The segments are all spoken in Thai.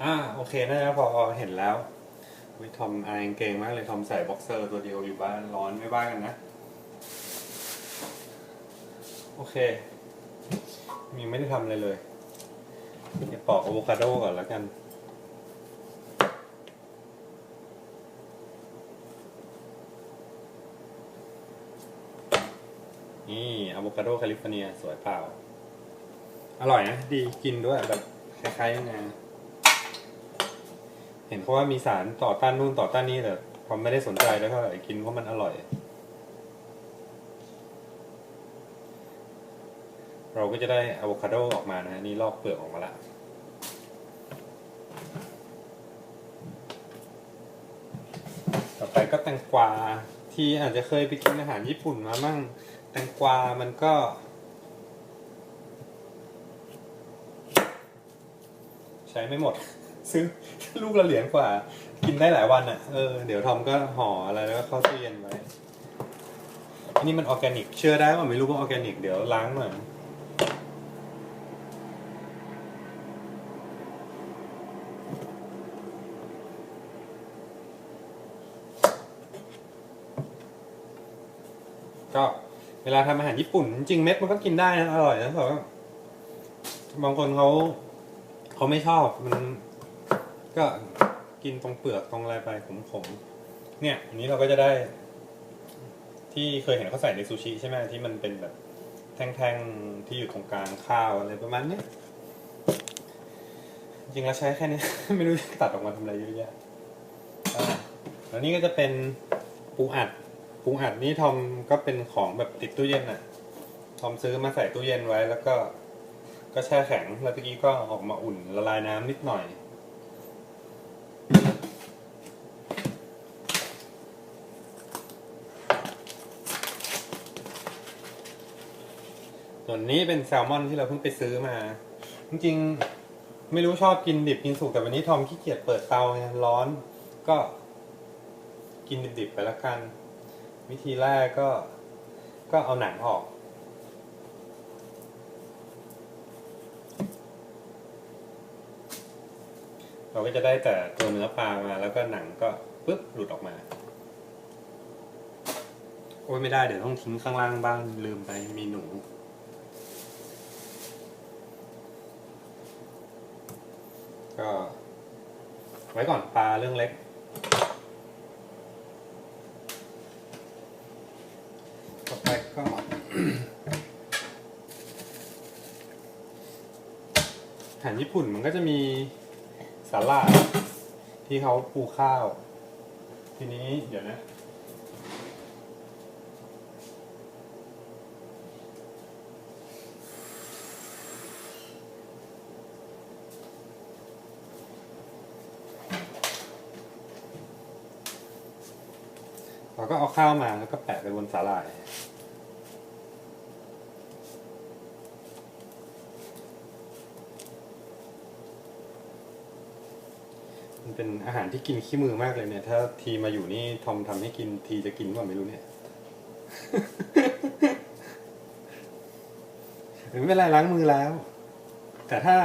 อ่าโอเคนะพอเห็นแล้ววิทอมอายเกงมากเลยทอมใส่บ็อกเซอร์ตัวเดียวอยู่บ้านร้อนไม่บ้ากันนะ โอเคมีไม่ได้ทำอะไรเลยเดี๋ยวปอกอะโวคาโดก่อนแล้วกันนี่อะโวคาโดแคลิฟอร์เนีย สวยเปล่า อร่อยนะ ดีกินด้วยแบบคล้ายๆยังไง เห็นเขาะว่ามีสารต่อต้านนู่นต่อต้านนี่แต่ผมไม่ได้สนใจแล้วเท่าไหร่กินเพราะมันอร่อย เราก็จะได้อะโวคาโดออกมานะฮะนี่ลอกเปลือกออกมาละต่อไปก็แตงกวาที่อาจจะเคยไปกินอาหารญี่ปุ่นมามั่งแตงกวามันก็ใช้ไม่หมด ซื้อลูกละเหรียญกว่า กินได้หลายวันอะเออเดี๋ยวทอมก็ห่ออะไรแล้วก็เข้าตู้เย็นไว้อันนี้มันออร์แกนิก เชื่อได้ว่าไม่รู้ว่าออร์แกนิก เดี๋ยวล้างหน่อยก็เวลาทำอาหารญี่ปุ่น จริงเม็ดมันก็กินได้นะอร่อยนะแต่ว่าบางคนเขาเขาไม่ชอบมัน ก็กินตรงเปลือกตรงอะไรไปขมๆเนี่ยอันนี้เราก็จะได้ ที่เคยเห็นเขาใส่ในซูชิใช่ไหมที่มันเป็นแบบแท่งๆที่อยู่ตรงกลางข้าวอะไรประมาณนี้จริงแล้วใช้แค่นี้ ไม่รู้จะตัดออกมาทำอะไรเยอะแยะอ่าแล้วนี่ก็จะเป็นปูอัด ปูอัดนี่ทอมก็เป็นของแบบติดตู้เย็นอะทอมซื้อมาใส่ตู้เย็นไว้แล้วก็ ก็แช่แข็ง แล้วเมื่อกี้ก็ออกมาอุ่นละลายน้ำนิดหน่อย ส่วนนี้เป็นแซลมอนที่เราเพิ่งไปซื้อมา จริงๆ ไม่รู้ชอบกินดิบกินสุกแต่วันนี้ทอมขี้เกียจเปิดเตาไงร้อน ก็กินดิบๆไปแล้วกัน วิธีแรกก็ก็เอาหนังออกเราก็จะได้แต่ตัวเนื้อปลามาแล้วก็หนังก็ปึ๊บหลุดออกมา โอ้ยไม่ได้เดี๋ยวต้องทิ้งข้างล่างบ้างลืมไปมีหนู ก็ ไว้ก่อนปลาเรื่องเล็ก ต่อไปก็อาหารญี่ปุ่นมันก็จะมีสาลาที่เขาปูข้าว ทีนี้เดี๋ยวนะ เราก็เอาข้าวมาแล้วก็แปะไปบนสาหร่าย มันเป็นอาหารที่กินขี้มือมากเลยเนี่ย ถ้าทีมาอยู่นี่ทอมทำให้กินทีจะกินว่าไม่รู้เนี่ยไม่เป็นไรล้างมือแล้ว แต่ถ้า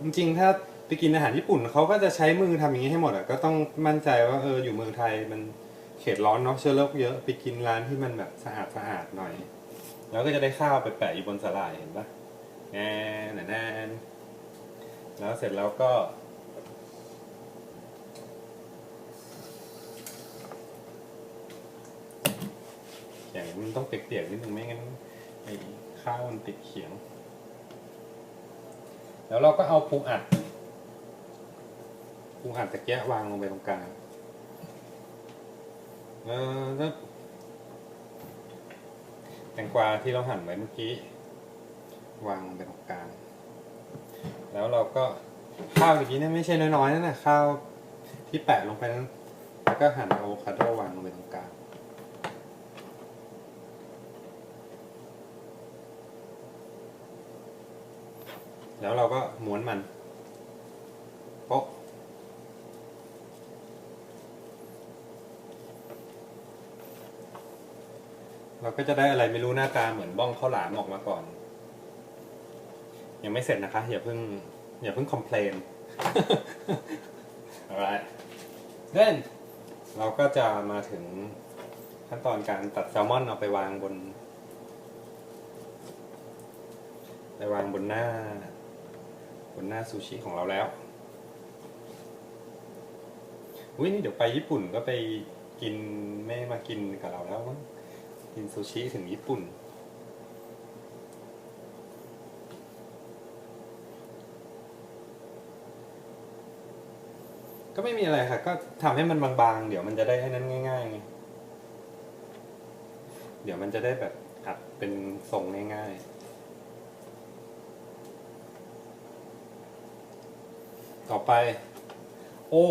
จริงๆ ถ้าไปกินอาหารญี่ปุ่นเขาก็จะใช้มือทำอย่างนี้ให้หมดอะก็ต้องมั่นใจว่าเอออยู่เมืองไทยมัน ขตร้อนเนาะเชื้อโรคเยอะไปกินร้านที่มันแบบสะอาดสะอาดหน่อย แล้วก็จะได้ข้าวไปแปะอยู่บนสลายเห็นปะแน่แน่แน่แล้วเสร็จแล้วก็ อย่างมันต้องเปียกๆนิดนึงไม่งั้นไอ้ข้าวมันติดเขียง แล้วเราก็เอาปูอัดปูอัดตะเกียะวางลงไปตรงกลาง แล้วแตงกวาที่เราหั่นไว้เมื่อกี้ วางลงไปตรงกลาง แล้วเราก็ข้าวเมื่อกี้นี่ไม่ใช่น้อยๆนะนะข้าวที่แปะลงไปนั้นแล้วก็หั่นอะโวคาโดวางลงไปตรงกลางแล้วเราก็ม้วนมันโป๊ะ เราก็จะได้อะไรไม่รู้หน้าตาเหมือนบ้องข้าวหลามออกมาก่อน ยังไม่เสร็จนะคะ อย่าเพิ่งอย่าเพิ่งคอมเพลน alright then เราก็จะมาถึงขั้นตอนการตัดแซลมอนเอาไปวางบน ไปวางบนหน้า บนหน้าซูชิของเราแล้วอุ้ยนี่เดี๋ยวไปญี่ปุ่นก็ไปกินไม่มากินกับเราแล้วมั้ง กินซูชิถึงญี่ปุ่น ก็ไม่มีอะไรค่ะ ก็ทำให้มันบางๆ เดี๋ยวมันจะได้ให้นั้นง่ายๆไงเดี๋ยวมันจะได้แบบอัดเป็นทรงง่ายๆต่อไป โอ้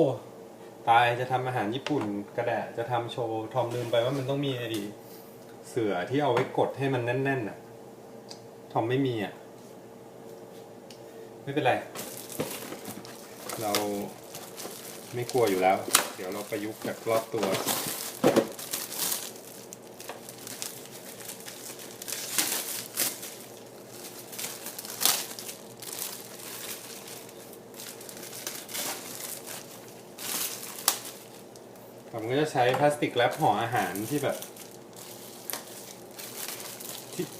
ตายจะทำอาหารญี่ปุ่นกระแดะจะทำโชว์ ทอมลืมไปว่ามันต้องมีไอ้ดี เสือที่เอาไว้กดให้มันแน่นๆอะทอมไม่มีอะ ไม่เป็นไร เราไม่กลัวอยู่แล้ว เดี๋ยวเราประยุกต์แบบรอบตัวผมก็จะใช้พลาสติกแรปห่ออาหารที่แบบ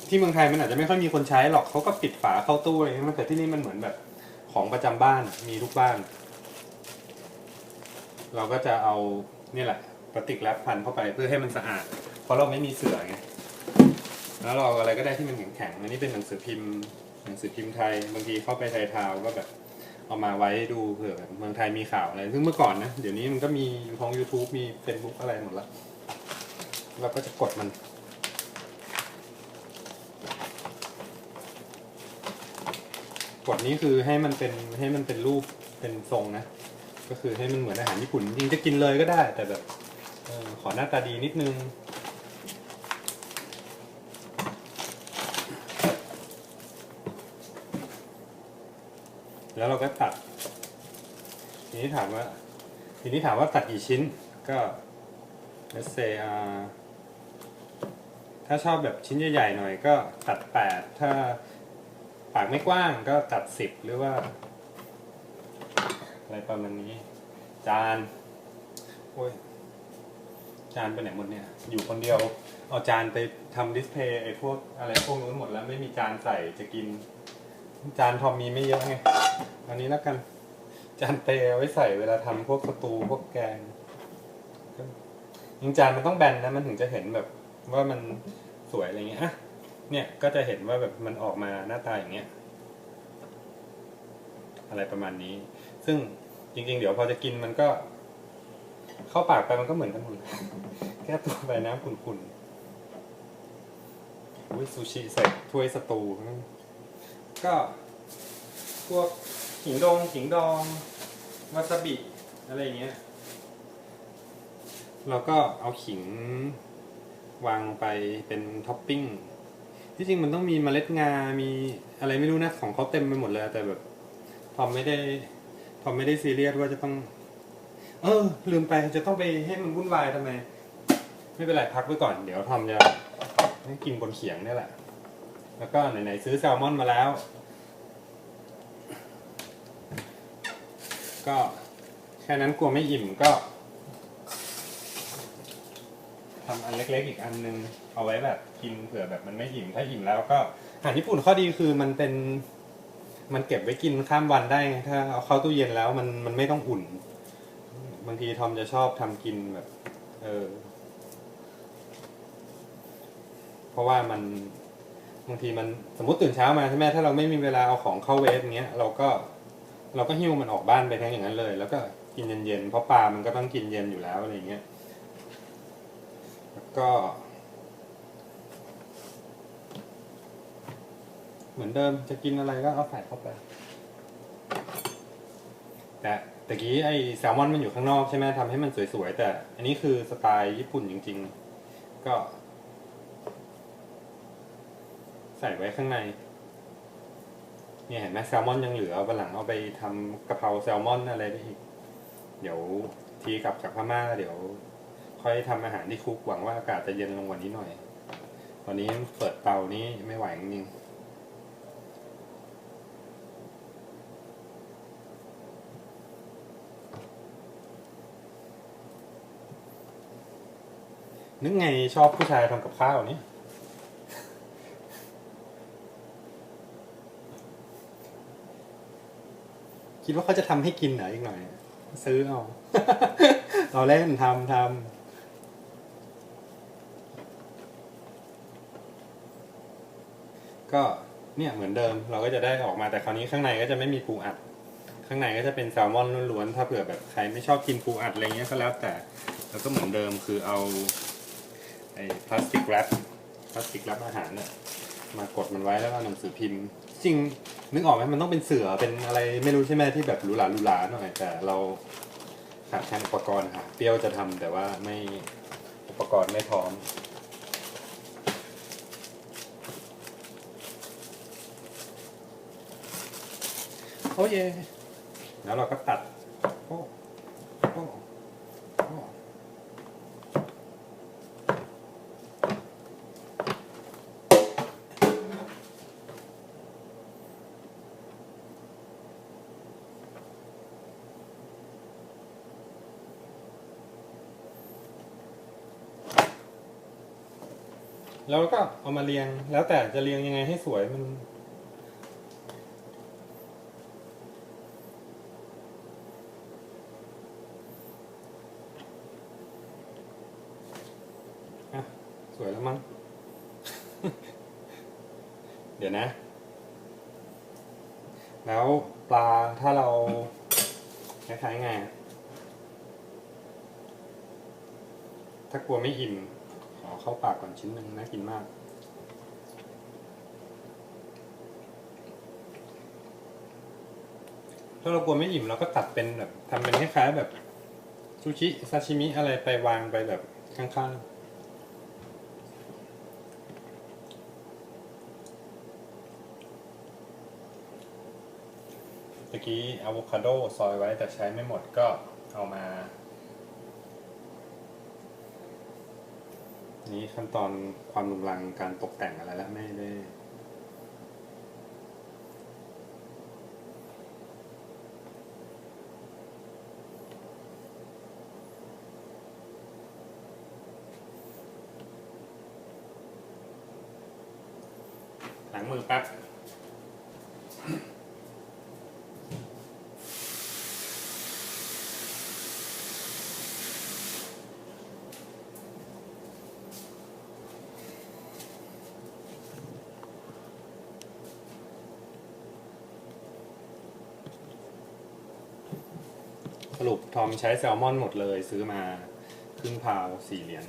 ที่เมืองไทยมันอาจจะไม่ค่อยมีคนใช้หรอกเขาก็ปิดฝาเข้าตู้อะไรอย่างเงี้ยแต่ที่นี่มันเหมือนแบบของประจำบ้านมีทุกบ้าน เราก็จะเอาเนี่ยแหละพลาสติกแรปพันเข้าไปเพื่อให้มันสะอาด เพราะเราไม่มีเสื่อไงแล้วเราอะไรก็ได้ที่มันแข็งๆอันนี้เป็นหนังสือพิมพ์หนังสือพิมพ์ไทยบางทีเข้าไปไทยทาวก็แบบเอามาไว้ดูเผื่อแบบเมืองไทยมีข่าวอะไร ซึ่งเมื่อก่อนนะ เดี๋ยวนี้มันก็มีของ YouTube มี Facebook อะไรหมดละเราก็จะกดมัน กดนี้คือให้มันเป็นให้มันเป็นรูปเป็นทรงนะ ก็คือให้มันเหมือนอาหารญี่ปุ่นจริงจะกินเลยก็ได้ แต่แบบออขอหน้าตาดีนิดนึงแล้วเราก็ตัด ทีนี้ถามว่า ทีนี้ถามว่าตัดกี่ชิ้น ก็ let's say อ่าถ้าชอบแบบชิ้นใหญ่ๆหน่อยก็ตัดแปดถ้า ปากไม่กว้างก็ตัดสิบหรือว่า อะไรประมาณนี้ จาน โอ้ย จานไปไหนหมดเนี่ย อยู่คนเดียว เอาจานไปทำดิสเพย์ไอ้พวกอะไรพวกนู้นหมดแล้วไม่มีจานใส่จะกิน จานทอมมีไม่เยอะไง อันนี้แล้วกัน จานเปรย์เอาไว้ใส่เวลาทำพวกสตูพวกแกงยิงจานมันต้องแบนนะมันถึงจะเห็นแบบว่ามันสวยอะไรเงี้ยอะ เนี่ยก็จะเห็นว่าแบบมันออกมาหน้าตาอย่างเงี้ย อะไรประมาณนี้ ซึ่งจริง ๆ เดี๋ยวพอจะกินมันก็ เข้าปากไปมันก็เหมือนกันหมดแค่ตัวใบน้ำขุ่นๆอุ้ยซูชิใส่ถ้วยสตู ก็พวกขิงดองขิงดองวาซาบิอะไรเงี้ยเราก็เอาขิงวางลงไปเป็นท็อปปิ้ง ที่จริงมันต้องมีเมล็ดงา มีอะไรไม่รู้นะของเขาเต็มไปหมดเลย แต่แบบทอมไม่ได้ทอมไม่ได้ซีเรียสว่าจะต้อง เออ ลืมไปจะต้องไปให้มันวุ่นวายทำไม ไม่เป็นไรพักไว้ก่อน เดี๋ยวทอมจะกินบนเขียงนี่แหละ แล้วก็ไหนๆซื้อแซลมอนมาแล้ว ก็แค่นั้นกลัวไม่อิ่มก็ ทำอันเล็กๆอีกอันนึงเอาไว้แบบกินเผื่อแบบมันไม่อิ่มถ้าอิ่มแล้วก็อาหารญี่ปุ่นข้อดีคือมันเป็น มันเก็บไว้กินข้ามวันได้ถ้าเอาเข้าตู้เย็นแล้วมันมันไม่ต้องอุ่น บางทีทอมจะชอบทำกินแบบ เออ เพราะว่ามันบางทีมันสมมติตื่นเช้ามาใช่ไหมถ้าเราไม่มีเวลาเอาของเข้าเวฟเงี้ยเราก็เราก็หิ้วมันออกบ้านไปทั้งอย่างนั้นเลย แล้วก็กินเย็นๆเพราะปลามันก็ต้องกินเย็นอยู่แล้วอะไรเงี้ย ก็ เหมือนเดิมจะกินอะไรก็เอาใส่เข้าไป แต่ตะกี้ไอแซลมอนมันอยู่ข้างนอกใช่ไหมทำให้มันสวยๆ แต่อันนี้คือสไตล์ญี่ปุ่นจริง ๆ ก็ ใส่ไว้ข้างในเนี่ยเห็นไหมแซลมอนยังเหลือวันหลังเอาไปทำกะเพราแซลมอนอะไรได้อีก เดี๋ยวทีกลับจากพม่าเดี๋ยว ค่อยทำอาหารที่คุกหวังว่าอากาศจะเย็นลงวันนี้หน่อย ตอนนี้เปิดเตานี้ไม่ไหวจริงนึกไงชอบผู้ชายทำกับข้าวนี้คิดว่าเขาจะทำให้กินเหรออีกหน่อย ซื้อเอา เราเล่นทำทำ ก็เนี่ยเหมือนเดิม เราก็จะได้ออกมาแต่คราวนี้ข้างในก็จะไม่มีปูอัด ข้างในก็จะเป็นแซลมอนล้วนๆถ้าเผื่อแบบใครไม่ชอบกินปูอัดอะไรเงี้ยก็แล้วแต่แล้วก็เหมือนเดิมคือเอาไอ้พลาสติกแรปพลาสติกแรปอาหารเนี่ยมากดมันไว้แล้วก็หนังสือพิมพ์ จริงนึกออกไหมมันต้องเป็นเสือเป็นอะไรไม่รู้ใช่ไหมที่แบบหรูหราหรูหราหน่อยแต่เราขาดแคลนอุปกรณ์ค่ะเปรี้ยวจะทำแต่ว่าไม่อุปกรณ์ไม่พร้อม โอ้เยแล้วเราก็ตัดโอ้โอ้โอ้แล้วก็เอามาเรียงแล้วแต่จะเรียงยังไงให้สวยมัน สวยแล้วมั้ง เดี๋ยวนะ แล้วปลาถ้าเราคล้ายๆไง ถ้ากลัวไม่อิ่ม ขอเข้าปากก่อนชิ้นหนึ่งน่ากินมากถ้าเรากลัวไม่อิ่มเราก็ตัดเป็นแบบทำเป็นคล้ายๆแบบซูชิซาชิมิอะไรไปวางไปแบบข้างๆ กี้อะโวคาโดซอยไว้แต่ใช้ไม่หมดก็เอามา นี้ขั้นตอนความรุงรังการตกแต่งอะไรแล้วไม่ได้หลังมือแป๊บ รุปทอมใช้แซลมอนหมดเลยซื้อมาครึ่งพาวสี่เหรียญ